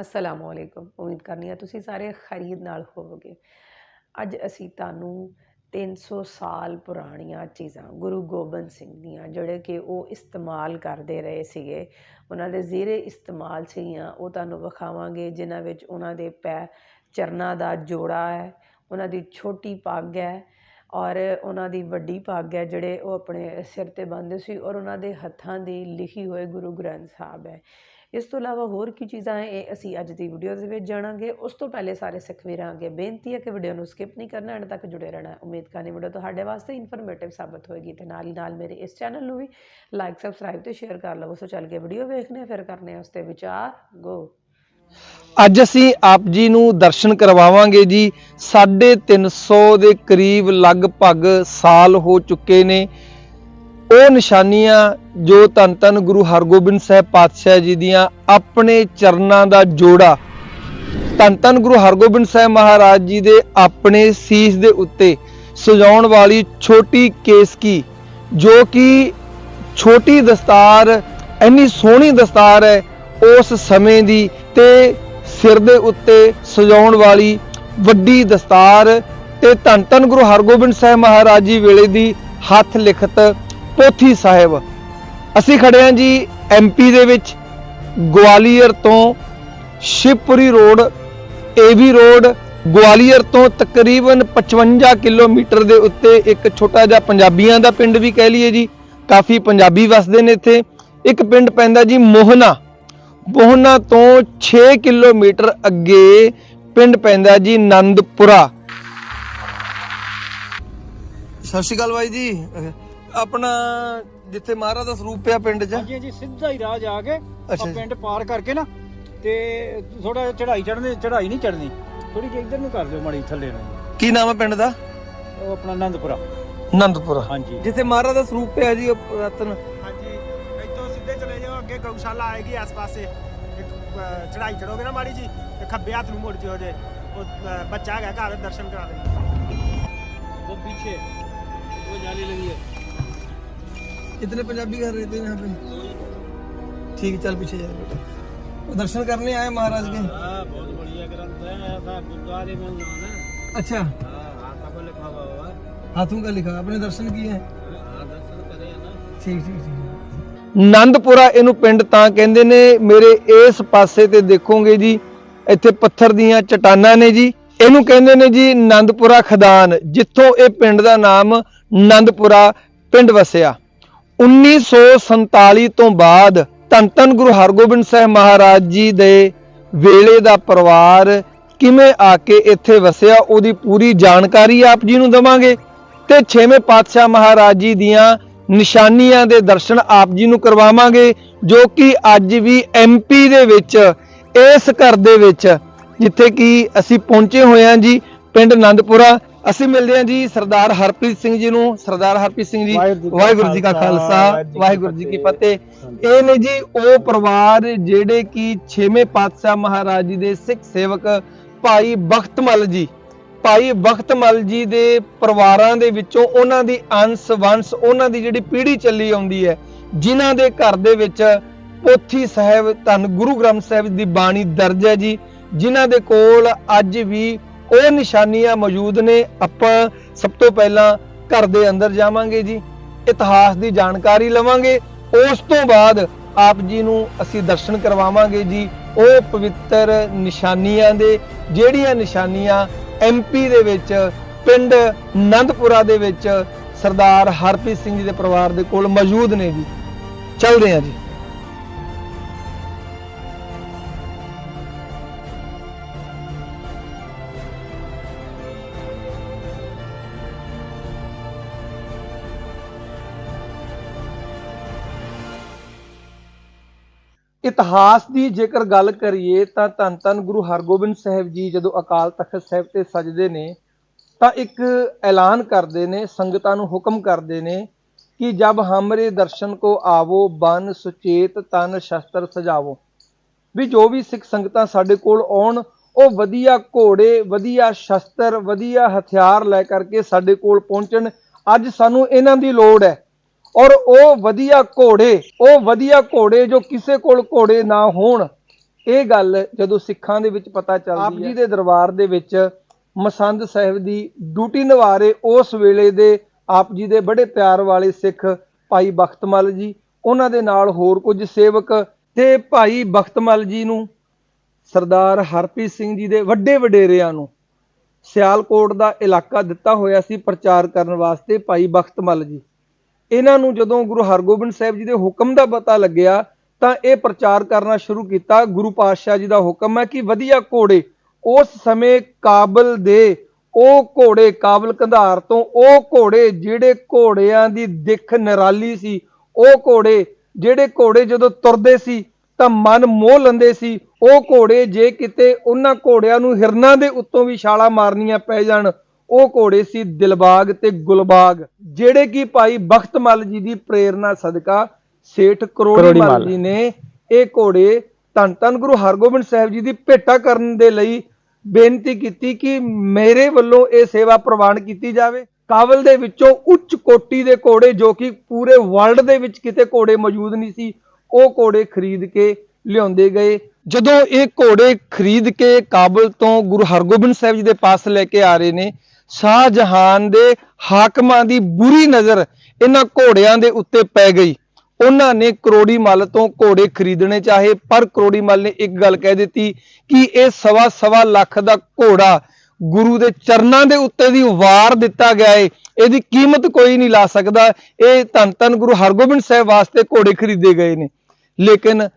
ਅਸਲਾਮੁ ਅਲੈਕੁਮ। ਉਮੀਦ ਕਰਨੀ ਆ ਤੁਸੀਂ ਸਾਰੇ ਖਰੀਦ ਨਾਲ ਹੋਵੋਗੇ। ਅੱਜ ਅਸੀਂ ਤੁਹਾਨੂੰ 300 ਸਾਲ ਪੁਰਾਣੀਆਂ ਚੀਜ਼ਾਂ, ਗੁਰੂ ਗੋਬਿੰਦ ਸਿੰਘ ਦੀਆਂ, ਜਿਹੜੇ ਕਿ ਉਹ ਇਸਤੇਮਾਲ ਕਰਦੇ ਰਹੇ ਸੀਗੇ। ਉਹਨਾਂ ਦੇ ਜ਼ੀਰੇ ਇਸਤੇਮਾਲ ਸੀਗੀਆਂ, ਉਹ ਤੁਹਾਨੂੰ ਵਿਖਾਵਾਂਗੇ, ਜਿਨ੍ਹਾਂ ਵਿੱਚ ਉਹਨਾਂ ਦੇ ਪੈ ਚਰਨਾਂ ਦਾ ਜੋੜਾ ਹੈ, ਉਹਨਾਂ ਦੀ ਛੋਟੀ ਪੱਗ ਹੈ ਔਰ ਉਹਨਾਂ ਦੀ ਵੱਡੀ ਪੱਗ ਹੈ, ਜਿਹੜੇ ਉਹ ਆਪਣੇ ਸਿਰ ਤੇ ਬੰਨ੍ਹਦੇ ਸੀ ਔਰ ਉਹਨਾਂ ਦੇ ਹੱਥਾਂ ਦੀ ਲਿਖੀ ਹੋਏ ਗੁਰੂ ਗ੍ਰੰਥ ਸਾਹਿਬ ਹੈ। ਇਸ ਤੋਂ ਇਲਾਵਾ ਹੋਰ ਕੀ ਚੀਜ਼ਾਂ ਹੈ ਇਹ ਅਸੀਂ ਅੱਜ ਦੀ ਵੀਡੀਓ ਦੇ ਵਿੱਚ ਜਾਣਾਂਗੇ। ਉਸ ਤੋਂ ਪਹਿਲੇ ਸਾਰੇ ਸਿੱਖ ਵੀਰਾਂ ਅੱਗੇ ਬੇਨਤੀ ਹੈ ਕਿ ਵੀਡੀਓ ਨੂੰ ਸਕਿਪ ਨਹੀਂ ਕਰਨਾ, ਐਂਡ ਤੱਕ ਜੁੜੇ ਰਹਿਣਾ। ਉਮੀਦ ਕਰਨੀ ਵੀਡੀਓ ਤੁਹਾਡੇ ਵਾਸਤੇ ਇਨਫੋਰਮੇਟਿਵ ਸਾਬਤ ਹੋਏਗੀ ਤੇ ਨਾਲ ਹੀ ਨਾਲ ਮੇਰੇ ਇਸ ਚੈਨਲ ਨੂੰ ਵੀ ਲਾਈਕ ਸਬਸਕ੍ਰਾਈਬ ਤੇ ਸ਼ੇਅਰ ਕਰ ਲਵੋ। ਸੋ ਚੱਲ ਕੇ ਵੀਡੀਓ ਵੇਖਨੇ ਫਿਰ ਕਰਨੇ ਉਸ ਤੇ ਵਿਚਾਰ। ਗੋ ਅੱਜ ਅਸੀਂ ਆਪ ਜੀ ਨੂੰ ਦਰਸ਼ਨ ਕਰਵਾਵਾਂਗੇ ਜੀ। 350 ਦੇ ਕਰੀਬ ਲਗਭਗ ਸਾਲ ਹੋ ਚੁੱਕੇ ਨੇ। ਉਹ ਨਿਸ਼ਾਨੀਆਂ ਜੋ ਧੰਨ ਧੰਨ ਗੁਰੂ ਹਰਗੋਬਿੰਦ ਸਾਹਿਬ ਪਾਤਸ਼ਾਹ ਜੀ ਦੀਆਂ ਆਪਣੇ ਚਰਨਾਂ ਦਾ ਜੋੜਾ, ਧੰਨ ਧੰਨ ਗੁਰੂ ਹਰਗੋਬਿੰਦ ਸਾਹਿਬ ਮਹਾਰਾਜ ਜੀ ਦੇ ਆਪਣੇ ਸੀਸ ਦੇ ਉੱਤੇ ਸਜਾਉਣ ਵਾਲੀ ਛੋਟੀ ਕੇਸਕੀ, ਜੋ ਕਿ ਛੋਟੀ ਦਸਤਾਰ, ਇੰਨੀ ਸੋਹਣੀ ਦਸਤਾਰ ਹੈ, ਉਸ ਸਮੇਂ ਦੀ ਤੇ ਸਿਰ ਦੇ ਉੱਤੇ ਸਜਾਉਣ ਵਾਲੀ ਵੱਡੀ ਦਸਤਾਰ ਤੇ ਧੰਨ ਧੰਨ ਗੁਰੂ ਹਰਗੋਬਿੰਦ ਸਾਹਿਬ ਮਹਾਰਾਜ ਜੀ ਵੇਲੇ ਦੀ ਹੱਥ ਲਿਖਤ ਪੋਥੀ ਸਾਹਿਬ। ਅਸੀਂ ਖੜੇ ਹਾਂ ਜੀ ਐਮਪੀ ਦੇ ਵਿੱਚ, ਗਵਾਲੀਅਰ ਤੋਂ Shivpuri road AB road, Gwalior ਤੋਂ ਤਕਰੀਬਨ 55 ਕਿਲੋਮੀਟਰ ਦੇ ਉੱਤੇ ਇੱਕ ਛੋਟਾ ਜਿਹਾ ਪੰਜਾਬੀਆਂ ਦਾ ਪਿੰਡ ਵੀ ਕਹਿ ਲਈਏ ਜੀ। ਕਾਫੀ ਪੰਜਾਬੀ ਵਸਦੇ ਨੇ ਇੱਥੇ। ਇੱਕ ਪਿੰਡ ਪੈਂਦਾ ਜੀ ਮੋਹਨਾ। ਮੋਹਨਾ ਤੋਂ 6 ਕਿਲੋਮੀਟਰ ਅੱਗੇ ਪਿੰਡ ਪੈਂਦਾ ਜੀ ਨੰਦਪੁਰਾ। ਸਤਿ ਸ਼੍ਰੀ ਅਕਾਲ ਬਾਈ ਜੀ। ਆਪਣਾ ਜਿੱਥੇ ਮਹਾਰਾਜ ਦਾ ਸਰੂਪ ਪਿਆ ਪਿੰਡ 'ਚ? ਹਾਂਜੀ ਹਾਂਜੀ ਸਿੱਧਾ ਹੀ ਰਾਹ ਜਾ ਕੇ ਅੱਛਾ ਆ ਜੀ। ਪਿੰਡ ਪਾਰ ਕਰਕੇ ਨਾ ਤੇ ਥੋੜਾ ਚੜਾਈ ਚੜਨੇ ਚੜਾਈ ਨਹੀਂ ਚੜਨੀ ਥੋੜੀ ਜਿਹੀ ਇੱਧਰ ਨੂੰ ਕਰ ਦਿਓ ਮਾੜੀ ਥੱਲੇ ਨੂੰ। ਕੀ ਨਾਮ ਹੈ ਪਿੰਡ ਦਾ? ਉਹ ਆਪਣਾ ਆਨੰਦਪੁਰਾ ਨੰਦਪੁਰਾ। ਹਾਂਜੀ। ਜਿੱਥੇ ਮਹਾਰਾਜ ਦਾ ਸਰੂਪ ਪਿਆ ਜੀ ਉਹ ਹਾਂਜੀ ਇੱਥੋਂ ਸਿੱਧੇ ਚਲੇ ਜਾਓ ਅੱਗੇ ਗਊਸ਼ਾਲਾ ਆਏਗੀ ਪਾਸੇ। ਇੱਕ ਚੜਾਈ ਚੜੋਗੇ ਨਾ ਮਾੜੀ ਜੀ ਤੇ ਖੱਬੇ ਹੱਥ ਨੂੰ ਮੁੜ ਜਿਓ ਜੇ। ਉਹ ਅ, ਬੱਚਾ ਹੈਗਾ ਘਰ ਦਰਸ਼ਨ ਕਰਾ ਦੇ ਉਹ ਪਿੱਛੇ ਉਹ ਜਾਲੀ ਲਗੀ ਹੈ। कितने पंजाबी घर रहते हैं यहाँ पे ठीक है चल पीछे जा बेटा वो दर्शन करने आए महाराज के हां बहुत बढ़िया ग्रंथ है ऐसा गुरुद्वारे में हुआ ना अच्छा हां हाथा पर लिखा हुआ हुआ हाथों का लिखा आपने दर्शन किए हैं हां दर्शन करे ना ਠੀਕ ਠੀਕ ਠੀਕ ਨੰਦਪੁਰਾ ਇਹਨੂੰ ਪਿੰਡ ਤਾਂ ਕਹਿੰਦੇ ਨੇ ਮੇਰੇ ਇਸ ਪਾਸੇ ਤੇ ਦੇਖੋਗੇ ਜੀ ਇੱਥੇ ਪੱਥਰ ਦੀਆਂ ਚਟਾਨਾਂ ਨੇ ਜੀ ਇਹਨੂੰ ਕਹਿੰਦੇ ਨੇ ਜੀ ਨੰਦਪੁਰਾ ਖਦਾਨ ਜਿੱਥੋਂ ਇਹ ਪਿੰਡ ਦਾ ਨਾਮ ਨੰਦਪੁਰਾ ਪਿੰਡ ਵਸਿਆ 1947 ਤੋਂ ਬਾਅਦ ਧੰਨ ਧੰਨ ਗੁਰੂ ਹਰਗੋਬਿੰਦ ਸਾਹਿਬ ਮਹਾਰਾਜ ਜੀ ਦੇ ਵੇਲੇ ਦਾ ਪਰਿਵਾਰ ਕਿਵੇਂ ਆ ਕੇ ਇੱਥੇ ਵਸਿਆ, ਉਹਦੀ ਪੂਰੀ ਜਾਣਕਾਰੀ ਆਪ ਜੀ ਨੂੰ ਦਵਾਂਗੇ। ਤੇ ਛੇਵੇਂ ਪਾਤਸ਼ਾਹ ਮਹਾਰਾਜ ਜੀ ਦੀਆਂ ਨਿਸ਼ਾਨੀਆਂ ਦੇ ਦਰਸ਼ਨ ਆਪ ਜੀ ਨੂੰ ਕਰਵਾਵਾਂਗੇ, ਜੋ ਕਿ ਅੱਜ ਵੀ ਐਮਪੀ ਦੇ ਵਿੱਚ, ਇਸ ਘਰ ਦੇ ਵਿੱਚ, ਜਿੱਥੇ ਕਿ ਅਸੀਂ ਪਹੁੰਚੇ ਹੋਏ ਹਾਂ ਜੀ, ਪਿੰਡ ਆਨੰਦਪੁਰਾ ਅਸੀਂ ਮਿਲਦੇ ਹਾਂ ਜੀ ਸਰਦਾਰ ਹਰਪ੍ਰੀਤ ਸਿੰਘ ਜੀ ਨੂੰ ਸਰਦਾਰ ਹਰਪ੍ਰੀਤ ਸਿੰਘ ਜੀ ਵਾਹਿਗੁਰੂ ਜੀ ਕਾ ਖਾਲਸਾ ਵਾਹਿਗੁਰੂ ਜੀ ਕੀ ਫਤਿਹ। ਇਹ ਨੇ ਜੀ ਉਹ ਪਰਿਵਾਰ ਜਿਹੜੇ ਕਿ ਛੇਵੇਂ ਪਾਤਸ਼ਾਹ ਮਹਾਰਾਜ ਜੀ ਦੇ ਸਿੱਖ ਸੇਵਕ ਭਾਈ ਬਖਤਮਲ ਜੀ ਭਾਈ ਬਖਤਮਲ ਜੀ ਦੇ ਪਰਿਵਾਰਾਂ ਦੇ ਵਿੱਚੋਂ ਉਹਨਾਂ ਦੀ ਅੰਸ਼ ਵੰਸ਼ ਉਹਨਾਂ ਦੀ ਜਿਹੜੀ ਪੀੜ੍ਹੀ ਚੱਲੀ ਆਉਂਦੀ ਹੈ ਜਿਨ੍ਹਾਂ ਦੇ ਘਰ ਦੇ ਵਿੱਚ ਪੋਥੀ ਸਾਹਿਬ ਧੰਨ ਗੁਰੂ ਗ੍ਰੰਥ ਸਾਹਿਬ ਦੀ ਬਾਣੀ ਦਰਜ ਹੈ ਜੀ ਜਿਨ੍ਹਾਂ ਦੇ ਕੋਲ ਅੱਜ ਵੀ ਉਹ ਨਿਸ਼ਾਨੀਆਂ ਮੌਜੂਦ ਨੇ, ਆਪਾਂ ਸਭ ਤੋਂ ਪਹਿਲਾਂ ਘਰ ਦੇ ਅੰਦਰ ਜਾਵਾਂਗੇ ਜੀ, ਇਤਿਹਾਸ ਦੀ ਜਾਣਕਾਰੀ ਲਵਾਂਗੇ, ਉਸ ਤੋਂ ਬਾਅਦ ਆਪ ਜੀ ਨੂੰ ਅਸੀਂ ਦਰਸ਼ਨ ਕਰਵਾਵਾਂਗੇ ਜੀ, ਉਹ ਪਵਿੱਤਰ ਨਿਸ਼ਾਨੀਆਂ ਦੇ, ਜਿਹੜੀਆਂ ਨਿਸ਼ਾਨੀਆਂ ਐਮਪੀ ਦੇ ਵਿੱਚ, ਪਿੰਡ ਨੰਦਪੁਰਾ ਦੇ ਵਿੱਚ ਸਰਦਾਰ ਹਰਪ੍ਰੀਤ ਸਿੰਘ ਜੀ ਦੇ ਪਰਿਵਾਰ ਦੇ ਕੋਲ ਮੌਜੂਦ ਨੇ ਜੀ। ਚੱਲਦੇ ਹਾਂ ਜੀ। ਇਤਿਹਾਸ ਦੀ ਜੇਕਰ ਗੱਲ ਕਰੀਏ ਤਾਂ ਧੰਨ ਧੰਨ ਗੁਰੂ ਹਰਗੋਬਿੰਦ ਸਾਹਿਬ ਜੀ ਜਦੋਂ ਅਕਾਲ ਤਖਤ ਸਾਹਿਬ ਤੇ ਸਜਦੇ ਨੇ, ਤਾਂ ਇੱਕ ਐਲਾਨ ਕਰਦੇ ਨੇ, ਸੰਗਤਾਂ ਨੂੰ ਹੁਕਮ ਕਰਦੇ ਨੇ ਕਿ ਜਬ ਹਮਰੇ ਦਰਸ਼ਨ ਕੋ ਆਵੋ, ਬਨ ਸੁਚੇਤ ਤਨ ਸ਼ਸਤਰ ਸਜਾਵੋ। ਵੀ ਜੋ ਵੀ ਸਿੱਖ ਸੰਗਤਾਂ ਸਾਡੇ ਕੋਲ ਆਉਣ, ਉਹ ਵਧੀਆ ਘੋੜੇ, ਵਧੀਆ ਸ਼ਸਤਰ, ਵਧੀਆ ਹਥਿਆਰ ਲੈ ਕਰਕੇ ਸਾਡੇ ਕੋਲ ਪਹੁੰਚਣ। ਅੱਜ ਸਾਨੂੰ ਇਹਨਾਂ ਦੀ ਲੋੜ ਹੈ। ਔਰ ਉਹ ਵਧੀਆ ਘੋੜੇ ਉਹ ਵਧੀਆ ਘੋੜੇ ਜੋ ਕਿਸੇ ਕੋਲ ਘੋੜੇ ਨਾ ਹੋਣ। ਇਹ ਗੱਲ ਜਦੋਂ ਸਿੱਖਾਂ ਦੇ ਵਿੱਚ ਪਤਾ ਚੱਲਦੀ ਹੈ ਆਪ ਜੀ ਦੇ ਦਰਬਾਰ ਦੇ ਵਿੱਚ ਮਸੰਦ ਸਾਹਿਬ ਦੀ ਡਿਊਟੀ ਨਿਭਾ ਰਹੇ ਉਸ ਵੇਲੇ ਦੇ ਆਪ ਜੀ ਦੇ ਬੜੇ ਪਿਆਰ ਵਾਲੇ ਸਿੱਖ ਭਾਈ ਬਖਤਮਲ ਜੀ ਉਹਨਾਂ ਦੇ ਨਾਲ ਹੋਰ ਕੁਝ ਸੇਵਕ ਤੇ ਭਾਈ ਬਖਤਮਲ ਜੀ ਨੂੰ ਸਰਦਾਰ ਹਰਪ੍ਰੀਤ ਸਿੰਘ ਜੀ ਦੇ ਵੱਡੇ ਵਡੇਰਿਆਂ ਨੂੰ ਸਿਆਲਕੋਟ ਦਾ ਇਲਾਕਾ ਦਿੱਤਾ ਹੋਇਆ ਸੀ ਪ੍ਰਚਾਰ ਕਰਨ ਵਾਸਤੇ ਭਾਈ ਬਖਤਮਲ ਜੀ। ਇਹਨਾਂ ਨੂੰ ਜਦੋਂ ਗੁਰੂ ਹਰਗੋਬਿੰਦ ਸਾਹਿਬ ਜੀ ਦੇ ਹੁਕਮ ਦਾ ਪਤਾ ਲੱਗਿਆ, ਤਾਂ ਇਹ ਪ੍ਰਚਾਰ ਕਰਨਾ ਸ਼ੁਰੂ ਕੀਤਾ। ਗੁਰੂ ਪਾਤਸ਼ਾਹ ਜੀ ਦਾ ਹੁਕਮ ਹੈ ਕਿ ਵਧੀਆ ਘੋੜੇ ਉਸ ਸਮੇਂ ਕਾਬਲ ਦੇ, ਉਹ ਘੋੜੇ ਕਾਬਲ ਕੰਧਾਰ ਤੋਂ, ਉਹ ਘੋੜੇ ਜਿਹੜੇ ਘੋੜਿਆਂ ਦੀ ਦਿੱਖ ਨਿਰਾਲੀ ਸੀ, ਉਹ ਘੋੜੇ ਜਿਹੜੇ ਘੋੜੇ ਜਦੋਂ ਤੁਰਦੇ ਸੀ, ਤਾਂ ਮਨ ਮੋਹ ਲੈਂਦੇ ਸੀ, ਉਹ ਘੋੜੇ ਜੇ ਕਿਤੇ ਉਹਨਾਂ ਘੋੜਿਆਂ ਨੂੰ ਹਿਰਨਾਂ ਦੇ ਉੱਤੋਂ ਵੀ ਛਾਲਾਂ ਮਾਰਨੀਆਂ ਪੈ ਜਾਣ ਉਹ ਘੋੜੇ ਸੀ ਦਿਲਬਾਗ ਤੇ ਗੁਲਬਾਗ, ਜਿਹੜੇ ਕਿ ਭਾਈ ਬਖਤਮਲ ਜੀ ਦੀ ਪ੍ਰੇਰਣਾ ਸਦਕਾ ਸੇਠ ਕਰੋੜੀ ਜੀ ਨੇ ਇਹ ਘੋੜੇ ਧੰਨ ਧੰਨ ਗੁਰੂ ਹਰਗੋਬਿੰਦ ਸਾਹਿਬ ਜੀ ਦੀ ਭੇਟਾ ਕਰਨ ਦੇ ਲਈ ਬੇਨਤੀ ਕੀਤੀ ਕਿ ਮੇਰੇ ਵੱਲੋਂ ਇਹ ਸੇਵਾ ਪ੍ਰਵਾਨ ਕੀਤੀ ਜਾਵੇ। ਕਾਬਲ ਦੇ ਵਿੱਚੋਂ ਉੱਚ ਕੋਟੀ ਦੇ ਘੋੜੇ ਜੋ ਕਿ ਪੂਰੇ ਵਰਲਡ ਦੇ ਵਿੱਚ ਕਿਤੇ ਘੋੜੇ ਮੌਜੂਦ ਨਹੀਂ ਸੀ, ਉਹ ਘੋੜੇ ਖਰੀਦ ਕੇ ਲਿਆਉਂਦੇ ਗਏ। ਜਦੋਂ ਇਹ ਘੋੜੇ ਖਰੀਦ ਕੇ ਕਾਬਲ ਤੋਂ ਗੁਰੂ ਹਰਗੋਬਿੰਦ ਸਾਹਿਬ ਜੀ ਦੇ ਪਾਸ ਲੈ ਕੇ ਆ ਰਹੇ ਨੇ ਸ਼ਾਹ ਜਹਾਨ ਦੇ ਹਾਕਮਾਂ ਦੀ ਬੁਰੀ ਨਜ਼ਰ ਇਹਨਾਂ ਘੋੜਿਆਂ ਦੇ ਉੱਤੇ ਪੈ ਗਈ। ਉਹਨਾਂ ਨੇ ਕਰੋੜੀ ਮੱਲ ਤੋਂ ਘੋੜੇ ਖਰੀਦਣੇ ਚਾਹੇ, ਪਰ ਕਰੋੜੀ ਮੱਲ ਨੇ ਇੱਕ ਗੱਲ ਕਹਿ ਦਿੱਤੀ ਕਿ ਇਹ ਸਵਾ ਸਵਾ ਲੱਖ ਦਾ ਘੋੜਾ ਗੁਰੂ ਦੇ ਚਰਨਾਂ ਦੇ ਉੱਤੇ ਦੀ ਵਾਰ ਦਿੱਤਾ ਗਿਆ ਏ। ਇਹਦੀ ਕੀਮਤ ਕੋਈ ਨਹੀਂ ਲਾ ਸਕਦਾ। ਇਹ ਧੰਨ ਧੰਨ ਗੁਰੂ ਹਰਗੋਬਿੰਦ ਸਾਹਿਬ ਵਾਸਤੇ ਘੋੜੇ ਖਰੀਦੇ ਗਏ ਨੇ। ਲੇਕਿਨ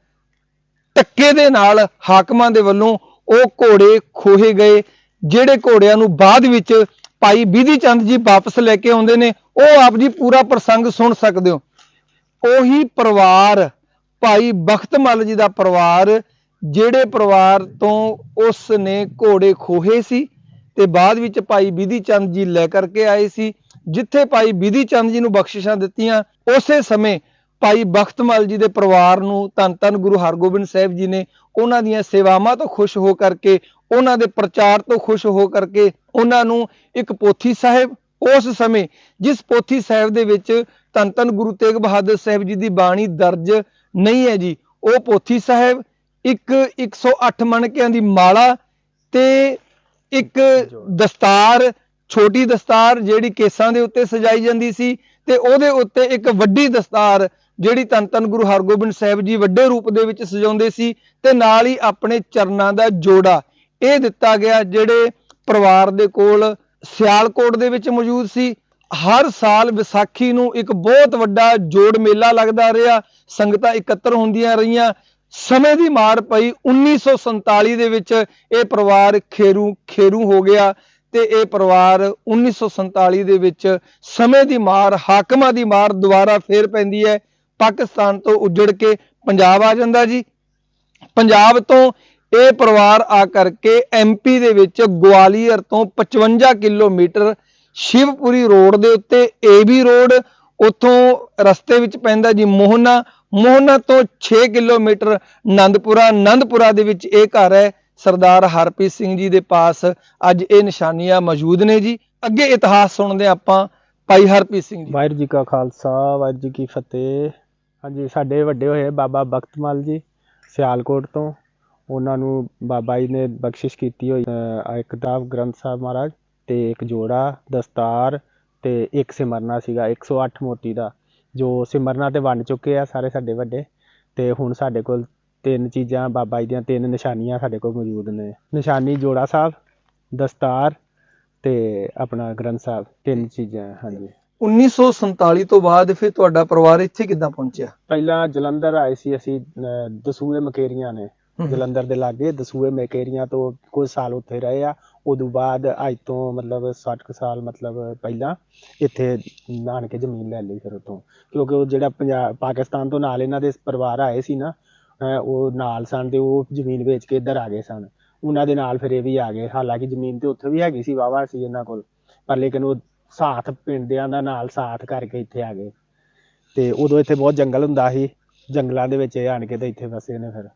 ਧੱਕੇ ਦੇ ਨਾਲ ਹਾਕਮਾਂ ਦੇ ਵੱਲੋਂ ਉਹ ਘੋੜੇ ਖੋਹੇ ਗਏ, ਜਿਹੜੇ ਘੋੜਿਆਂ ਨੂੰ ਬਾਅਦ ਵਿੱਚ ਭਾਈ ਬਿਧੀ ਚੰਦ ਜੀ ਵਾਪਸ ਲੈ ਕੇ ਆਉਂਦੇ ਨੇ, ਉਹ ਆਪ ਜੀ ਪੂਰਾ ਪ੍ਰਸੰਗ ਸੁਣ ਸਕਦੇ ਹੋ। ਉਹੀ ਪਰਿਵਾਰ, ਭਾਈ ਬਖਤਮਲ ਜੀ ਦਾ ਪਰਿਵਾਰ, ਜਿਹੜੇ ਪਰਿਵਾਰ ਤੋਂ ਉਸ ਨੇ ਘੋੜੇ ਖੋਹੇ ਸੀ ਤੇ ਬਾਅਦ ਵਿੱਚ ਭਾਈ ਬਿਧੀ ਚੰਦ ਜੀ ਲੈ ਕਰਕੇ ਆਏ ਸੀ, ਜਿੱਥੇ ਭਾਈ ਬਿਧੀ ਚੰਦ ਜੀ ਨੂੰ ਬਖਸ਼ਿਸ਼ਾਂ ਦਿੱਤੀਆਂ, ਉਸੇ ਸਮੇਂ ਭਾਈ ਬਖਤਮਲ ਜੀ ਦੇ ਪਰਿਵਾਰ ਨੂੰ ਧੰਨ ਧੰਨ ਗੁਰੂ ਹਰਗੋਬਿੰਦ ਸਾਹਿਬ ਜੀ ਨੇ ਉਹਨਾਂ ਦੀਆਂ ਸੇਵਾਵਾਂ ਤੋਂ ਖੁਸ਼ ਹੋ ਕਰਕੇ, ਉਹਨਾਂ ਦੇ ਪ੍ਰਚਾਰ ਤੋਂ ਖੁਸ਼ ਹੋ ਕਰਕੇ ਉਹਨਾਂ ਨੂੰ ਇੱਕ ਪੋਥੀ ਸਾਹਿਬ, ਉਸ ਸਮੇਂ ਜਿਸ ਪੋਥੀ ਸਾਹਿਬ ਦੇ ਵਿੱਚ ਧੰਨ ਧੰਨ ਗੁਰੂ ਤੇਗ ਬਹਾਦਰ ਸਾਹਿਬ ਜੀ ਦੀ ਬਾਣੀ ਦਰਜ ਨਹੀਂ ਹੈ ਜੀ, ਉਹ ਪੋਥੀ ਸਾਹਿਬ ਇੱਕ 108 ਮਣਕਿਆਂ ਦੀ ਮਾਲਾ ਤੇ ਇੱਕ ਦਸਤਾਰ, ਛੋਟੀ ਦਸਤਾਰ ਜਿਹੜੀ ਕੇਸਾਂ ਦੇ ਉੱਤੇ ਸਜਾਈ ਜਾਂਦੀ ਸੀ ਤੇ ਉਹਦੇ ਉੱਤੇ ਇੱਕ ਵੱਡੀ ਦਸਤਾਰ ਜਿਹੜੀ ਧੰਨ ਧੰਨ ਗੁਰੂ ਹਰਗੋਬਿੰਦ ਸਾਹਿਬ ਜੀ ਵੱਡੇ ਰੂਪ ਦੇ ਵਿੱਚ ਸਜਾਉਂਦੇ ਸੀ ਤੇ ਨਾਲ ਹੀ ਆਪਣੇ ਚਰਨਾਂ ਦਾ ਜੋੜਾ ਇਹ ਦਿੱਤਾ ਗਿਆ ਜਿਹੜੇ ਪਰਿਵਾਰ ਦੇ ਕੋਲ ਸਿਆਲਕੋਟ ਦੇ ਵਿੱਚ ਮੌਜੂਦ ਸੀ। ਹਰ ਸਾਲ ਵਿਸਾਖੀ ਨੂੰ ਇੱਕ ਬਹੁਤ ਵੱਡਾ ਜੋੜ ਮੇਲਾ ਲੱਗਦਾ ਰਿਹਾ। ਸੰਗਤਾਂ ਇਕੱਤਰ ਹੁੰਦੀਆਂ ਰਹੀਆਂ। ਸਮੇਂ ਦੀ ਮਾਰ ਪਈ। 1947 ਦੇ ਵਿੱਚ ਇਹ ਪਰਿਵਾਰ ਖੇਰੂ ਖੇਰੂ ਹੋ ਗਿਆ ਤੇ ਇਹ ਪਰਿਵਾਰ 1947 ਦੇ ਵਿੱਚ ਸਮੇਂ ਦੀ ਮਾਰ, ਹਾਕਮਾਂ ਦੀ ਮਾਰ ਦੁਬਾਰਾ ਫੇਰ ਪੈਂਦੀ ਹੈ। ਪਾਕਿਸਤਾਨ ਤੋਂ ਉੱਜੜ ਕੇ ਪੰਜਾਬ ਆ ਜਾਂਦਾ ਜੀ। ਪੰਜਾਬ ਤੋਂ ਇਹ ਪਰਿਵਾਰ ਆ ਕਰਕੇ ਐਮਪੀ ਦੇ ਵਿੱਚ ਗਵਾਲੀਅਰ ਤੋਂ 55 ਕਿਲੋਮੀਟਰ ਸ਼ਿਵਪੁਰੀ ਰੋਡ ਦੇ ਉੱਤੇ ਏਬੀ ਰੋਡ, ਉੱਥੋਂ ਰਸਤੇ ਵਿੱਚ ਪੈਂਦਾ ਜੀ ਮੋਹਨਾ। ਮੋਹਨਾ ਤੋਂ 6 ਕਿਲੋਮੀਟਰ ਆਨੰਦਪੁਰਾ ਆਨੰਦਪੁਰਾ ਦੇ ਵਿੱਚ ਇਹ ਘਰ ਹੈ, ਸਰਦਾਰ ਹਰਪ੍ਰੀਤ ਸਿੰਘ ਜੀ ਦੇ ਪਾਸ। ਅੱਜ ਇਹ ਨਿਸ਼ਾਨੀਆਂ ਮੌਜੂਦ ਨੇ ਜੀ। ਅੱਗੇ ਇਤਿਹਾਸ ਸੁਣਦੇ ਹਾਂ ਆਪਾਂ ਭਾਈ ਹਰਪ੍ਰੀਤ ਸਿੰਘ ਜੀ। ਵਾਹਿਗੁਰੂ ਜੀ ਕਾ ਖਾਲਸਾ, ਵਾਹਿਗੁਰੂ ਜੀ ਕੀ ਫਤਿਹ। ਹਾਂਜੀ, ਸਾਡੇ ਵੱਡੇ ਹੋਏ ਬਾਬਾ ਬਖਤਮਲ ਜੀ, ਸਿਆਲਕੋਟ ਤੋਂ। ਉਹਨਾਂ ਨੂੰ ਬਾਬਾ ਜੀ ਨੇ ਬਖਸ਼ਿਸ਼ ਕੀਤੀ ਹੋਈ। ਇੱਕ ਕਿਤਾਬ ਗ੍ਰੰਥ ਸਾਹਿਬ ਮਹਾਰਾਜ ਤੇ ਇੱਕ ਜੋੜਾ ਦਸਤਾਰ ਤੇ ਇੱਕ ਸਿਮਰਨਾ ਸੀਗਾ 108 ਮੋਤੀ ਦਾ ਜੋ ਸਿਮਰਨਾ ਤੇ ਵੰਡ ਚੁੱਕੇ ਆ ਸਾਰੇ ਸਾਡੇ ਵੱਡੇ। ਤੇ ਹੁਣ ਸਾਡੇ ਕੋਲ ਤਿੰਨ ਚੀਜ਼ਾਂ ਬਾਬਾ ਜੀ ਦੀਆਂ ਤਿੰਨ ਨਿਸ਼ਾਨੀਆਂ ਸਾਡੇ ਕੋਲ ਮੌਜੂਦ ਨੇ। ਨਿਸ਼ਾਨੀ ਜੋੜਾ ਸਾਹਿਬ ਦਸਤਾਰ ਤੇ ਆਪਣਾ ਗ੍ਰੰਥ ਸਾਹਿਬ ਤਿੰਨ ਚੀਜ਼ਾਂ ਹਾਂਜੀ। 1947 ਤੋਂ ਬਾਅਦ ਫਿਰ ਤੁਹਾਡਾ ਪਰਿਵਾਰ ਇੱਥੇ ਕਿੱਦਾਂ ਪਹੁੰਚਿਆ? ਪਹਿਲਾਂ ਜਲੰਧਰ ਆਏ ਸੀ ਅਸੀਂ ਦਸੂਏ ਮਕੇਰੀਆਂ ਨੇ। ਜਲੰਧਰ ਦੇ ਲਾਗੇ ਦਸੂਏ ਮਕੇਰੀਆਂ ਤੋਂ ਕੁਝ ਸਾਲ ਉੱਥੇ ਰਹੇ ਆ। ਉਦੋਂ ਬਾਅਦ ਅੱਜ ਤੋਂ ਮਤਲਬ 60 ਕੁ ਸਾਲ ਮਤਲਬ ਪਹਿਲਾਂ ਇੱਥੇ ਨਾਨਕੇ ਜ਼ਮੀਨ ਲੈ ਲਈ ਫਿਰ ਉਤੋਂ ਕਿਉਂਕਿ ਉਹ ਜਿਹੜਾ ਪੰਜਾਬ, ਪਾਕਿਸਤਾਨ ਤੋਂ ਨਾਲ ਇਹਨਾਂ ਦੇ ਪਰਿਵਾਰ ਆਏ ਸੀ ਨਾ ਉਹ ਨਾਲ ਸਨ ਤੇ ਉਹ ਜ਼ਮੀਨ ਵੇਚ ਕੇ ਇੱਧਰ ਆ ਗਏ ਸਨ। ਉਹਨਾਂ ਦੇ ਨਾਲ ਫਿਰ ਇਹ ਵੀ ਆ ਗਏ। ਹਾਲਾਂਕਿ ਜ਼ਮੀਨ ਤੇ ਉੱਥੇ ਵੀ ਹੈਗੀ ਸੀ ਵਾਵਾ ਸੀ ਇਹਨਾਂ ਕੋਲ। ਪਰ ਲੇਕਿਨ ਉਹ ਸਾਥ ਪਿੰਡਿਆਂ ਦਾ ਨਾਲ ਸਾਥ ਕਰਕੇ ਇੱਥੇ ਆ ਗਏ। ਤੇ ਉਦੋਂ ਇੱਥੇ ਬਹੁਤ ਜੰਗਲ ਹੁੰਦਾ ਸੀ। ਜੰਗਲਾਂ ਦੇ ਵਿੱਚ ਇਹ ਆਣ ਕੇ ਤੇ ਇੱਥੇ ਵਸੇ ਨੇ ਫਿਰ।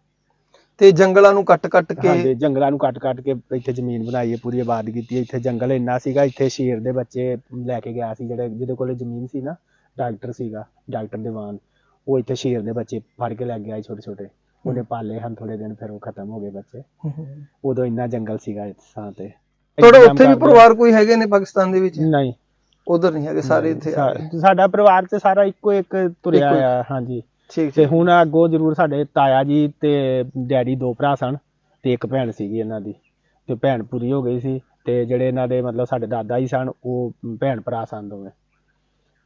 ਤੇ ਜੰਗਲਾਂ ਨੂੰ ਕੱਟ ਕੱਟ ਕੇ ਹਾਂਜੀ ਜੰਗਲਾਂ ਨੂੰ ਕੱਟ ਕੱਟ ਕੇ ਇੱਥੇ ਜ਼ਮੀਨ ਬਣਾਈ ਹੈ ਪੂਰੀ ਆਬਾਦ ਕੀਤੀ। ਹੈ ਇੱਥੇ ਜੰਗਲ ਇੰਨਾ ਸੀਗਾ ਇੱਥੇ ਸ਼ੇਰ ਦੇ ਬੱਚੇ ਲੈ ਕੇ ਗਿਆ ਸੀ ਜਿਹੜੇ ਜਿਹਦੇ ਕੋਲੇ ਜ਼ਮੀਨ ਸੀ ਨਾ ਡਾਕਟਰ ਸੀਗਾ ਡਾਕਟਰ ਦੀਵਾਨ ਉਹ ਇੱਥੇ ਸ਼ੇਰ ਦੇ ਬੱਚੇ ਫੜ ਕੇ ਲੈ ਗਿਆ ਸੀ ਛੋਟੇ ਛੋਟੇ। ਉਹਨੇ ਪਾਲੇ ਹਨ ਥੋੜੇ ਦਿਨ ਫਿਰ ਉਹ ਖਤਮ ਹੋ ਗਏ ਬੱਚੇ। ਉਦੋਂ ਇੰਨਾ ਜੰਗਲ ਸੀਗਾ ਇਸ ਥਾਂ ਤੇ। ਤੁਹਾਡਾ ਉੱਥੇ ਵੀ ਪਰਿਵਾਰ ਕੋਈ ਹੈਗੇ ਨੇ ਪਾਕਿਸਤਾਨ ਦੇ ਵਿੱਚ? ਨਹੀਂ। ਉਧਰ ਨਹੀਂ ਹੈਗੇ ਸਾਰੇ ਇੱਥੇ ਆ ਗਏ। ਸਾ- ਸਾਡਾ ਪਰਿਵਾਰ ਤੇ ਸਾਰਾ ਇੱਕੋ ਇੱਕ ਤੁਰਿਆ ਇੱਕੋ ਇੱਕ। ਆ ਹਾਂਜੀ। ਠੀਕ ਤੇ ਹੁਣ ਅੱਗੋਂ ਜ਼ਰੂਰ ਸਾਡੇ ਤਾਇਆ ਜੀ ਤੇ ਡੈਡੀ ਦੋ ਭਰਾ ਸਨ ਤੇ ਇੱਕ ਭੈਣ ਸੀਗੀ ਇਹਨਾਂ ਦੀ ਤੇ ਭੈਣ ਪੂਰੀ ਹੋ ਗਈ ਸੀ ਤੇ ਜਿਹੜੇ ਇਹਨਾਂ ਦੇ ਮਤਲਬ ਸਾਡੇ ਦਾਦਾ ਜੀ ਸਨ ਉਹ ਭੈਣ ਭਰਾ ਸਨ ਦੋਵੇਂ।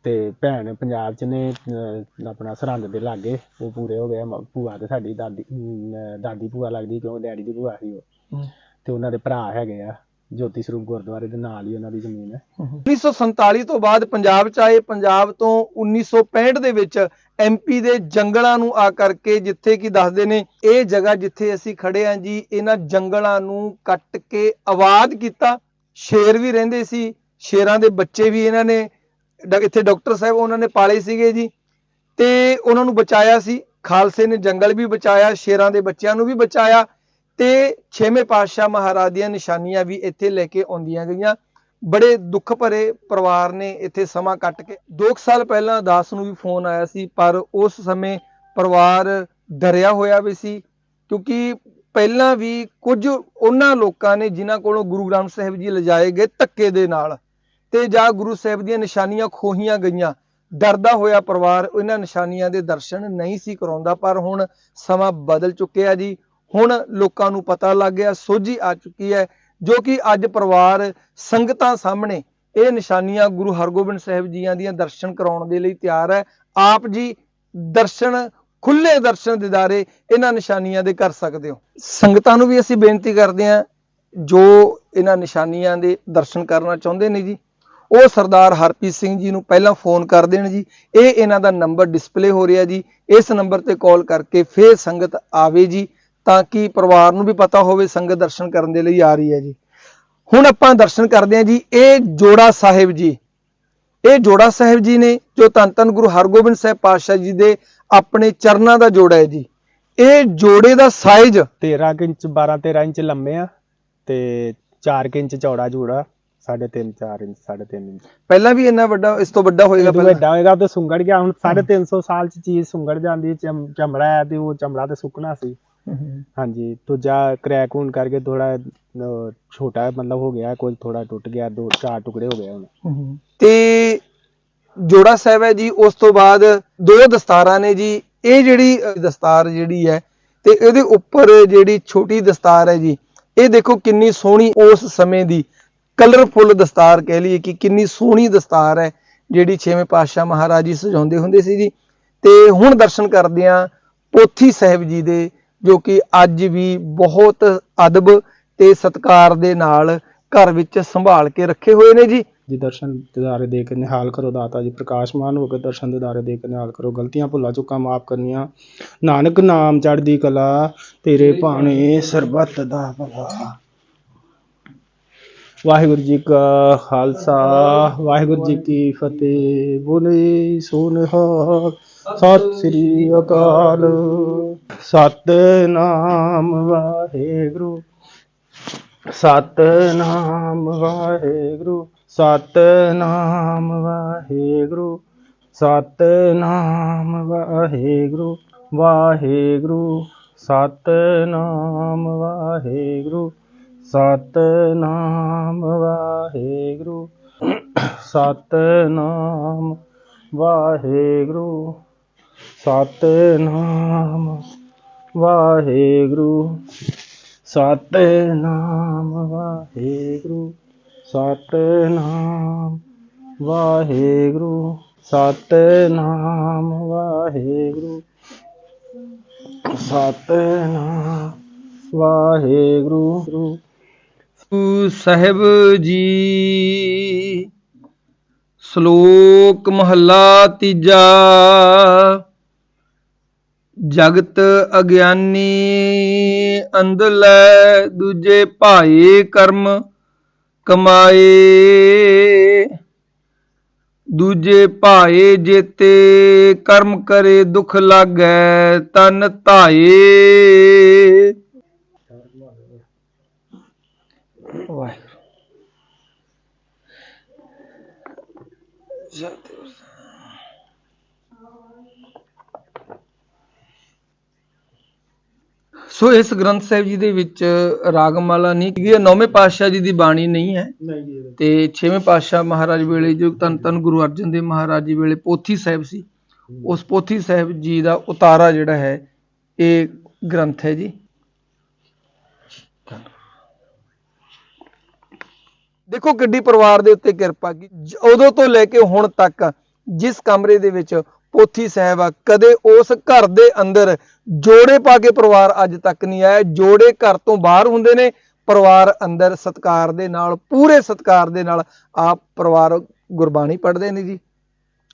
ਤੇ ਭੈਣ ਪੰਜਾਬ ਚ ਨੇ ਅਹ, ਆਪਣਾ ਸਰਹੰਦ ਦੇ ਲਾਗੇ ਉਹ ਪੂਰੇ ਹੋ ਗਏ ਮ- ਭੂਆ ਤੇ ਸਾਡੀ ਦਾਦੀ ਅਮ, ਦਾਦੀ ਭੂਆ ਲੱਗਦੀ ਕਿਉਂ ਡੈਡੀ ਦੀ ਭੂਆ ਸੀ ਉਹ। ਤੇ ਉਹਨਾਂ ਦੇ ਭਰਾ ਹੈਗੇ ਆ ਜੋਤੀ ਸਰੂਪ ਗੁਰਦੁਆਰੇ ਦੇ ਨਾਲ ਹੀ ਉਹਨਾਂ ਦੀ ਜ਼ਮੀਨ ਹੈ। 1947 ਤੋਂ ਬਾਅਦ ਪੰਜਾਬ ਚ ਆਏ ਪੰਜਾਬ ਤੋਂ 1965 ਦੇ ਵਿੱਚ ਐਮਪੀ ਦੇ ਜੰਗਲਾਂ ਨੂੰ ਆ ਕਰਕੇ ਜਿੱਥੇ ਕਿ ਦੱਸਦੇ ਨੇ, ਇਹ ਜਗ੍ਹਾ ਜਿੱਥੇ ਅਸੀਂ ਖੜੇ ਆਂ ਜੀ, ਇਹਨਾਂ ਜੰਗਲਾਂ ਨੂੰ ਕੱਟ ਕੇ ਆਬਾਦ ਕੀਤਾ। ਸ਼ੇਰ ਵੀ ਰਹਿੰਦੇ ਸੀ, ਸ਼ੇਰਾਂ ਦੇ ਬੱਚੇ ਵੀ ਇਹਨਾਂ ਨੇ ਇੱਥੇ ਡਾਕਟਰ ਸਾਹਿਬ ਉਹਨਾਂ ਨੇ ਪਾਲੇ ਸੀਗੇ ਜੀ। ਤੇ ਉਹਨਾਂ ਨੂੰ ਬਚਾਇਆ ਸੀ, ਖਾਲਸੇ ਨੇ ਜੰਗਲ ਵੀ ਬਚਾਇਆ, ਸ਼ੇਰਾਂ ਦੇ ਬੱਚਿਆਂ ਨੂੰ ਵੀ ਬਚਾਇਆ, ਤੇ ਛੇਵੇਂ ਪਾਤਸ਼ਾਹ ਮਹਾਰਾਜ ਦੀਆਂ ਨਿਸ਼ਾਨੀਆਂ ਵੀ ਇੱਥੇ ਲੈ ਕੇ ਆਉਂਦੀਆਂ ਗਈਆਂ। ਬੜੇ ਦੁੱਖ ਭਰੇ ਪਰਿਵਾਰ ਨੇ ਇੱਥੇ ਸਮਾਂ ਕੱਟ ਕੇ। 2 ਸਾਲ ਪਹਿਲਾਂ ਦਾਸ ਨੂੰ ਵੀ ਫੋਨ ਆਇਆ ਸੀ, ਪਰ ਉਸ ਸਮੇਂ ਪਰਿਵਾਰ ਡਰਿਆ ਹੋਇਆ ਵੀ ਸੀ, ਕਿਉਂਕਿ ਪਹਿਲਾਂ ਵੀ ਕੁਝ ਉਹਨਾਂ ਲੋਕਾਂ ਨੇ ਜਿਨ੍ਹਾਂ ਕੋਲੋਂ ਗੁਰੂ ਗ੍ਰੰਥ ਸਾਹਿਬ ਜੀ ਲਿਜਾਏ ਗਏ ਧੱਕੇ ਦੇ ਨਾਲ ਤੇ ਜਾਂ ਗੁਰੂ ਸਾਹਿਬ ਦੀਆਂ ਨਿਸ਼ਾਨੀਆਂ ਖੋਹੀਆਂ ਗਈਆਂ। ਡਰਦਾ ਹੋਇਆ ਪਰਿਵਾਰ ਇਹਨਾਂ ਨਿਸ਼ਾਨੀਆਂ ਦੇ ਦਰਸ਼ਨ ਨਹੀਂ ਸੀ ਕਰਾਉਂਦਾ, ਪਰ ਹੁਣ ਸਮਾਂ ਬਦਲ ਚੁੱਕਿਆ ਜੀ। ਹੁਣ ਲੋਕਾਂ ਨੂੰ ਪਤਾ ਲੱਗ ਗਿਆ, ਸੋਝੀ ਆ ਚੁੱਕੀ ਹੈ ਜੋ ਕਿ ਅੱਜ ਪਰਿਵਾਰ ਸੰਗਤਾਂ ਸਾਹਮਣੇ ਇਹ ਨਿਸ਼ਾਨੀਆਂ ਗੁਰੂ ਹਰਗੋਬਿੰਦ ਸਾਹਿਬ ਜੀਆਂ ਦੀਆਂ ਦਰਸ਼ਨ ਕਰਾਉਣ ਦੇ ਲਈ ਤਿਆਰ ਹੈ। ਆਪ ਜੀ ਦਰਸ਼ਨ, ਖੁੱਲੇ ਦਰਸ਼ਨ ਦਿਦਾਰੇ ਇਹਨਾਂ ਨਿਸ਼ਾਨੀਆਂ ਦੇ ਕਰ ਸਕਦੇ ਹੋ। ਸੰਗਤਾਂ ਨੂੰ ਵੀ ਅਸੀਂ ਬੇਨਤੀ ਕਰਦੇ ਹਾਂ, ਜੋ ਇਹਨਾਂ ਨਿਸ਼ਾਨੀਆਂ ਦੇ ਦਰਸ਼ਨ ਕਰਨਾ ਚਾਹੁੰਦੇ ਨੇ ਜੀ, ਉਹ ਸਰਦਾਰ ਹਰਪ੍ਰੀਤ ਸਿੰਘ ਜੀ ਨੂੰ ਪਹਿਲਾਂ ਫੋਨ ਕਰ ਦੇਣ ਜੀ। ਇਹ ਇਹਨਾਂ ਦਾ ਨੰਬਰ ਡਿਸਪਲੇ ਹੋ ਰਿਹਾ ਜੀ। ਇਸ ਨੰਬਰ ਤੇ ਕਾਲ ਕਰਕੇ ਫੇਰ ਸੰਗਤ ਆਵੇ ਜੀ। ਤਾਂ ਕਿ ਪਰਿਵਾਰ ਨੂੰ ਵੀ ਪਤਾ ਹੋਵੇ ਸੰਗਤ ਦਰਸ਼ਨ ਕਰਨ ਦੇ ਲਈ ਆ ਰਹੀ ਹੈ ਜੀ। ਹੁਣ ਆਪਾਂ ਦਰਸ਼ਨ ਕਰਦੇ ਹਾਂ ਜੀ ਇਹ ਜੋੜਾ ਸਾਹਿਬ ਜੀ। ਇਹ ਜੋੜਾ ਸਾਹਿਬ ਜੀ ਨੇ ਜੋ ਧੰਨ ਧੰਨ ਗੁਰੂ ਹਰਗੋਬਿੰਦ ਸਾਹਿਬ ਪਾਤਸ਼ਾਹ ਜੀ ਦੇ ਆਪਣੇ ਚਰਨਾਂ ਦਾ ਜੋੜਾ ਹੈ ਜੀ। ਇਹ ਜੋੜੇ ਦਾ ਸਾਈਜ਼ 13 ਕੁ ਇੰਚ 12 13 ਇੰਚ ਲੰਮੇ ਆ ਤੇ 4 ਕੁ ਇੰਚ ਚੌੜਾ ਜੂੜਾ 3.5 4 ਇੰਚ 3.5 ਇੰਚ। ਪਹਿਲਾਂ ਵੀ ਇੰਨਾ ਵੱਡਾ ਇਸ ਤੋਂ ਵੱਡਾ ਹੋਏਗਾ ਪਹਿਲਾਂ? ਵੱਡਾ ਹੋਏਗਾ ਤੇ ਸੁੰਗੜ ਗਿਆ ਹੁਣ 350 ਸਾਲ ਚ ਚੀਜ਼ ਸੁੰਗੜ ਜਾਂਦੀ ਚਮੜਾ ਹੈ ਤੇ ਉਹ ਚਮੜਾ ਤੇ ਸੁੱਕਣਾ ਸੀ। ਹਾਂਜੀ ਦੂਜਾ ਕਰੈਕ ਹੋਣ ਕਰਕੇ ਥੋੜਾ ਛੋਟਾ ਮਤਲਬ ਹੋ ਗਿਆ ਕੋਈ ਥੋੜਾ ਟੁੱਟ ਗਿਆ, ਦੋ, ਚਾਰ ਟੁਕੜੇ ਹੋ ਗਏ ਹੁਣ। ਤੇ ਜੋੜਾ ਸਾਹਿਬ ਹੈ ਜੀ, ਉਸ ਤੋਂ ਬਾਅਦ ਦੋ ਦਸਤਾਰਾਂ ਨੇ ਜੀ, ਇਹ ਜਿਹੜੀ ਦਸਤਾਰ ਜਿਹੜੀ ਹੈ, ਤੇ ਇਹਦੇ ਉੱਪਰ ਜਿਹੜੀ ਛੋਟੀ ਦਸਤਾਰ ਹੈ ਜੀ, ਇਹ ਦੇਖੋ ਕਿੰਨੀ ਸੋਹਣੀ ਉਸ ਸਮੇਂ ਦੀ ਕਲਰਫੁੱਲ ਦਸਤਾਰ ਕਹਿ ਲਈਏ ਕਿ ਕਿੰਨੀ ਸੋਹਣੀ ਦਸਤਾਰ ਹੈ, ਜਿਹੜੀ ਛੇਵੇਂ ਪਾਤਸ਼ਾਹ ਮਹਾਰਾਜ ਜੀ ਸਜਾਉਂਦੇ ਹੁੰਦੇ ਸੀ ਜੀ। ਤੇ ਹੁਣ ਦਰਸ਼ਨ ਕਰਦੇ ਆ ਪੋਥੀ ਸਾਹਿਬ ਜੀ ਦੇ ਜੋ ਕਿ ਅੱਜ ਵੀ ਬਹੁਤ ਅਦਬ ਤੇ ਸਤਿਕਾਰ ਦੇ ਨਾਲ ਘਰ ਵਿੱਚ ਸੰਭਾਲ ਕੇ ਰੱਖੇ ਹੋਏ ਨੇ ਜੀ। ਜੀ ਦਰਸ਼ਨ ਦਿਦਾਰੇ ਦੇ ਕੇ ਨਿਹਾਲ ਕਰੋ ਦਾਤਾ ਜੀ ਪ੍ਰਕਾਸ਼ਮਾਨ ਹੋ ਕੇ ਦਰਸ਼ਨ ਦਿਦਾਰੇ ਦੇ ਕੇ ਨਿਹਾਲ ਕਰੋ। ਗਲਤੀਆਂ ਭੁੱਲਾਂ ਚੁੱਕਾਂ ਮਾਫ ਕਰਨੀਆਂ। ਨਾਨਕ ਨਾਮ ਚੜ੍ਹਦੀ ਕਲਾ ਤੇਰੇ ਭਾਣੇ ਸਰਬੱਤ ਦਾ ਭਲਾ। ਵਾਹਿਗੁਰੂ ਜੀ ਕਾ ਖਾਲਸਾ ਵਾਹਿਗੁਰੂ ਜੀ ਕੀ ਫਤਿਹ। ਬੋਲੇ ਸੋਨਿਹਾਲ ਸਤਿ ਸ੍ਰੀ ਅਕਾਲ। ਸਤਨਾਮ ਵਾਹਿਗੁਰੂ। ਸਤਨਾਮ ਵਾਹਿਗੁਰੂ। ਸਤਨਾਮ ਵਾਹਿਗੁਰੂ। ਸਤਨਾਮ ਵਾਹਿਗੁਰੂ। ਵਾਹਿਗੁਰੂ। ਸਤਨਾਮ ਵਾਹਿਗੁਰੂ। ਸਤਨਾਮ ਵਾਹਿਗੁਰੂ। ਸਤਨਾਮ ਵਾਹਿਗੁਰੂ। ਸਤਨਾਮ ਵਾਹਿਗੁਰੂ ਸਤਨਾਮ ਵਾਹਿਗੁਰੂ ਸਤਨਾਮ ਵਾਹਿਗੁਰੂ ਸਤਨਾਮ ਵਾਹਿਗੁਰੂ ਸਤਨਾਮ ਵਾਹਿਗੁਰੂ। ਗੁਰੂ ਸਾਹਿਬ ਜੀ, ਸ਼ਲੋਕ ਮਹੱਲਾ ਤੀਜਾ। ਜਗਤ ਅਗਿਆਨੀ ਅੰਧਲੇ ਦੂਜੇ ਭਾਏ ਕਰਮ ਕਮਾਏ। ਦੂਜੇ ਭਾਏ ਜੇਤੇ ਕਰਮ ਕਰੇ, ਦੁਖ ਲਾਗੈ ਤਨ ਧਾਏ। ਵਾਹਿਗੁਰੂ। ਸੋ ਇਸ ਗ੍ਰੰਥ ਸਾਹਿਬ ਜੀ ਦੇ ਵਿੱਚ ਰਾਗਮਾਲਾ ਨਹੀਂ ਕਿ ਨੌਵੇਂ ਪਾਤਸ਼ਾਹ ਜੀ ਦੀ ਬਾਣੀ ਨਹੀਂ ਹੈ। ਤੇ ਛੇਵੇਂ ਪਾਤਸ਼ਾਹ ਮਹਾਰਾਜ ਵੇਲੇ ਜੋ ਧੰਨ ਧੰਨ ਗੁਰੂ ਅਰਜਨ ਦੇਵ ਮਹਾਰਾਜ ਜੀ ਵੇਲੇ ਪੋਥੀ ਸਾਹਿਬ ਸੀ ਉਸ ਪੋਥੀ ਸਾਹਿਬ ਜੀ ਦਾ ਉਤਾਰਾ ਜਿਹੜਾ ਹੈ ਇਹ ਗ੍ਰੰਥ ਹੈ ਜੀ। ਦੇਖੋ ਕਿੱਡੀ ਪਰਿਵਾਰ ਦੇ ਉੱਤੇ ਕਿਰਪਾ ਕੀ ਉਦੋਂ ਤੋਂ ਲੈ ਕੇ ਹੁਣ ਤੱਕ ਜਿਸ ਕਮਰੇ ਦੇ ਵਿੱਚ ਪੋਥੀ ਸਾਹਿਬ ਆ, ਕਦੇ ਉਸ ਘਰ ਦੇ ਅੰਦਰ ਜੋੜੇ ਪਾ ਕੇ ਪਰਿਵਾਰ ਅੱਜ ਤੱਕ ਨਹੀਂ ਆਇਆ। ਜੋੜੇ ਘਰ ਤੋਂ ਬਾਹਰ ਹੁੰਦੇ ਨੇ, ਪਰਿਵਾਰ ਅੰਦਰ ਸਤਕਾਰ ਦੇ ਨਾਲ, ਪੂਰੇ ਸਤਕਾਰ ਦੇ ਨਾਲ ਆਪ ਪਰਿਵਾਰ ਗੁਰਬਾਣੀ ਪੜ੍ਹਦੇ ਨੇ ਜੀ।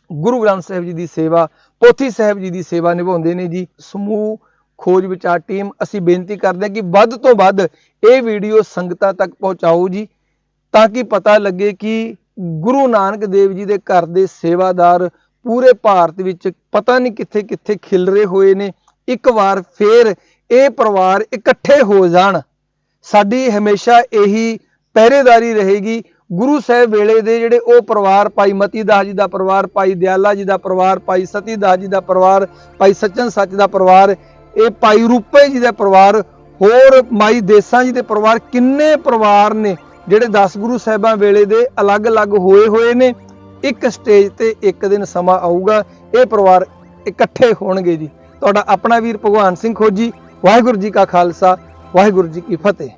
ਗੁਰੂ ਗ੍ਰੰਥ ਸਾਹਿਬ ਜੀ ਦੀ ਸੇਵਾ ਪੋਥੀ ਸਾਹਿਬ ਜੀ ਦੀ ਸੇਵਾ ਨਿਭਾਉਂਦੇ ਨੇ ਜੀ। ਸਮੂਹ, ਖੋਜ ਵਿਚਾਰ ਟੀਮ, ਅਸੀਂ ਬੇਨਤੀ ਕਰਦੇ ਹਾਂ ਕਿ ਵੱਧ ਤੋਂ ਵੱਧ ਇਹ ਵੀਡੀਓ ਸੰਗਤਾਂ ਤੱਕ ਪਹੁੰਚਾਓ ਜੀ, ਤਾਂ ਕਿ ਪਤਾ ਲੱਗੇ ਕਿ ਗੁਰੂ ਨਾਨਕ ਦੇਵ ਜੀ ਦੇ ਘਰ ਦੇ ਸੇਵਾਦਾਰ ਪੂਰੇ ਭਾਰਤ ਵਿੱਚ ਪਤਾ ਨਹੀਂ ਕਿੱਥੇ ਕਿੱਥੇ ਖਿਲਰੇ ਹੋਏ ਨੇ। ਇੱਕ ਵਾਰ ਫੇਰ ਇਹ ਪਰਿਵਾਰ ਇਕੱਠੇ ਹੋ ਜਾਣ। ਸਾਡੀ ਹਮੇਸ਼ਾ ਇਹੀ ਪਹਿਰੇਦਾਰੀ ਰਹੇਗੀ। ਗੁਰੂ ਸਾਹਿਬ ਵੇਲੇ ਦੇ ਜਿਹੜੇ ਉਹ ਪਰਿਵਾਰ, ਭਾਈ ਮਤੀ ਦਾਸ ਜੀ ਦਾ ਪਰਿਵਾਰ, ਭਾਈ ਦਿਆਲਾ ਜੀ ਦਾ ਪਰਿਵਾਰ, ਭਾਈ ਸਤੀ ਦਾਸ ਜੀ ਦਾ ਪਰਿਵਾਰ, ਭਾਈ ਸੱਚਨ ਸੱਚ ਦਾ ਪਰਿਵਾਰ, ਇਹ ਭਾਈ ਰੂਪੇ ਜੀ ਦਾ ਪਰਿਵਾਰ, ਹੋਰ ਮਾਈ ਦੇਸਾਂ ਜੀ ਦੇ ਪਰਿਵਾਰ, ਕਿੰਨੇ ਪਰਿਵਾਰ ਨੇ ਜਿਹੜੇ 10 ਗੁਰੂ ਸਾਹਿਬਾਂ ਵੇਲੇ ਦੇ ਅਲੱਗ-ਅਲੱਗ ਹੋਏ ਹੋਏ ਨੇ। ਇੱਕ ਸਟੇਜ ਤੇ ਇੱਕ ਦਿਨ ਸਮਾਂ ਆਊਗਾ, ਇਹ ਪਰਿਵਾਰ ਇਕੱਠੇ ਹੋਣਗੇ ਜੀ। ਤੁਹਾਡਾ ਆਪਣਾ ਵੀਰ ਭਗਵਾਨ ਸਿੰਘ ਖੋਜੀ, ਵਾਹਿਗੁਰੂ ਜੀ ਕਾ ਖਾਲਸਾ, ਵਾਹਿਗੁਰੂ ਜੀ ਕੀ ਫਤਿਹ।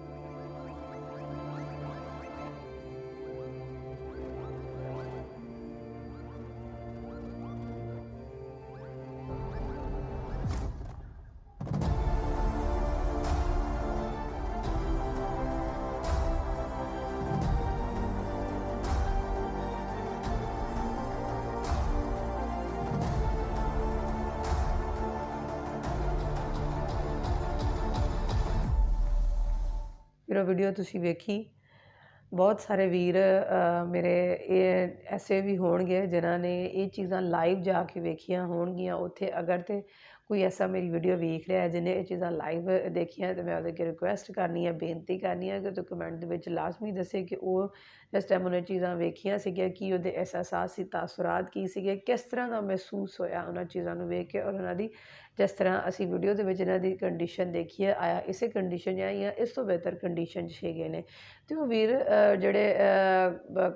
ਵੀਡੀਓ ਤੁਸੀਂ ਵੇਖੀ। ਬਹੁਤ ਸਾਰੇ ਵੀਰ ਮੇਰੇ ਇਹ, ਐਸੇ ਵੀ ਹੋਣਗੇ ਜਿਨ੍ਹਾਂ ਨੇ ਇਹ ਚੀਜ਼ਾਂ ਲਾਈਵ ਜਾ ਕੇ ਵੇਖੀਆਂ ਹੋਣਗੀਆਂ ਉੱਥੇ ਅਗਰ ਤਾਂ ਕੋਈ ਐਸਾ ਮੇਰੀ ਵੀਡੀਓ ਵੇਖ ਰਿਹਾ ਜਿਹਨੇ ਇਹ ਚੀਜ਼ਾਂ ਲਾਈਵ ਦੇਖੀਆਂ ਤੇ ਮੈਂ ਉਹਦੇ ਅੱਗੇ ਰਿਕੁਐਸਟ ਕਰਨੀ ਹੈ, ਬੇਨਤੀ ਕਰਨੀ ਹੈ ਕਿ ਤੂੰ ਕਮੈਂਟ ਦੇ ਵਿੱਚ ਲਾਜ਼ਮੀ ਦੱਸੇ ਕਿ ਉਹ ਜਿਸ ਟਾਈਮ ਉਹਨੇ ਚੀਜ਼ਾਂ ਵੇਖੀਆਂ ਸੀਗੀਆਂ, ਕੀ ਉਹਦੇ ਅਹਿਸਾਸਾਤ ਸੀ, ਤਾਸੁਰਾਤ ਕੀ ਸੀਗੇ, ਕਿਸ ਤਰ੍ਹਾਂ ਦਾ ਮਹਿਸੂਸ ਹੋਇਆ ਉਹਨਾਂ ਚੀਜ਼ਾਂ ਨੂੰ ਵੇਖ ਕੇ ਔਰ ਉਹਨਾਂ ਦੀ ਜਿਸ ਤਰ੍ਹਾਂ ਅਸੀਂ ਵੀਡੀਓ ਦੇ ਵਿੱਚ ਇਹਨਾਂ ਦੀ ਕੰਡੀਸ਼ਨ ਦੇਖੀ ਹੈ, ਆਇਆ ਇਸੇ ਕੰਡੀਸ਼ਨ ਜਾਂ ਜਾਂ ਇਸ ਤੋਂ ਬਿਹਤਰ ਕੰਡੀਸ਼ਨ 'ਚ ਹੈਗੇ ਨੇ। ਤੇ ਉਹ ਵੀਰ ਜਿਹੜੇ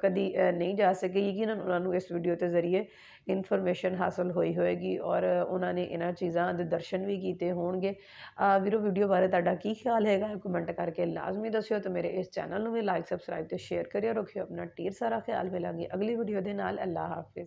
ਕਦੀ ਨਹੀਂ ਜਾ ਸਕੇ, ਯਕੀਨਨ ਉਹਨਾਂ ਨੂੰ ਇਸ ਵੀਡੀਓ ਦੇ ਜ਼ਰੀਏ ਇਨਫੋਰਮੇਸ਼ਨ ਹਾਸਲ ਹੋਈ ਹੋਏਗੀ ਔਰ ਉਹਨਾਂ ਨੇ ਇਹਨਾਂ ਚੀਜ਼ਾਂ ਦੇ ਦਰਸ਼ਨ ਵੀ ਕੀਤੇ ਹੋਣਗੇ। ਵੀਰੋ ਵੀਡੀਓ ਬਾਰੇ ਤੁਹਾਡਾ ਕੀ ਖਿਆਲ ਹੈਗਾ? ਕਮੈਂਟ ਕਰਕੇ ਲਾਜ਼ਮੀ ਦੱਸਿਓ ਤੇ ਮੇਰੇ ਇਸ ਚੈਨਲ ਨੂੰ ਵੀ ਲਾਈਕ ਸਬਸਕ੍ਰਾਈਬ ਤੇ ਸ਼ੇਅਰ ਕਰਿਓ। ਰੱਖਿਓ ਆਪਣਾ ਢੇਰ ਸਾਰਾ ਖਿਆਲ। ਮਿਲਾਂਗੇ ਅਗਲੀ ਵੀਡੀਓ ਦੇ ਨਾਲ। ਅੱਲਾ ਹਾਫਿਜ਼।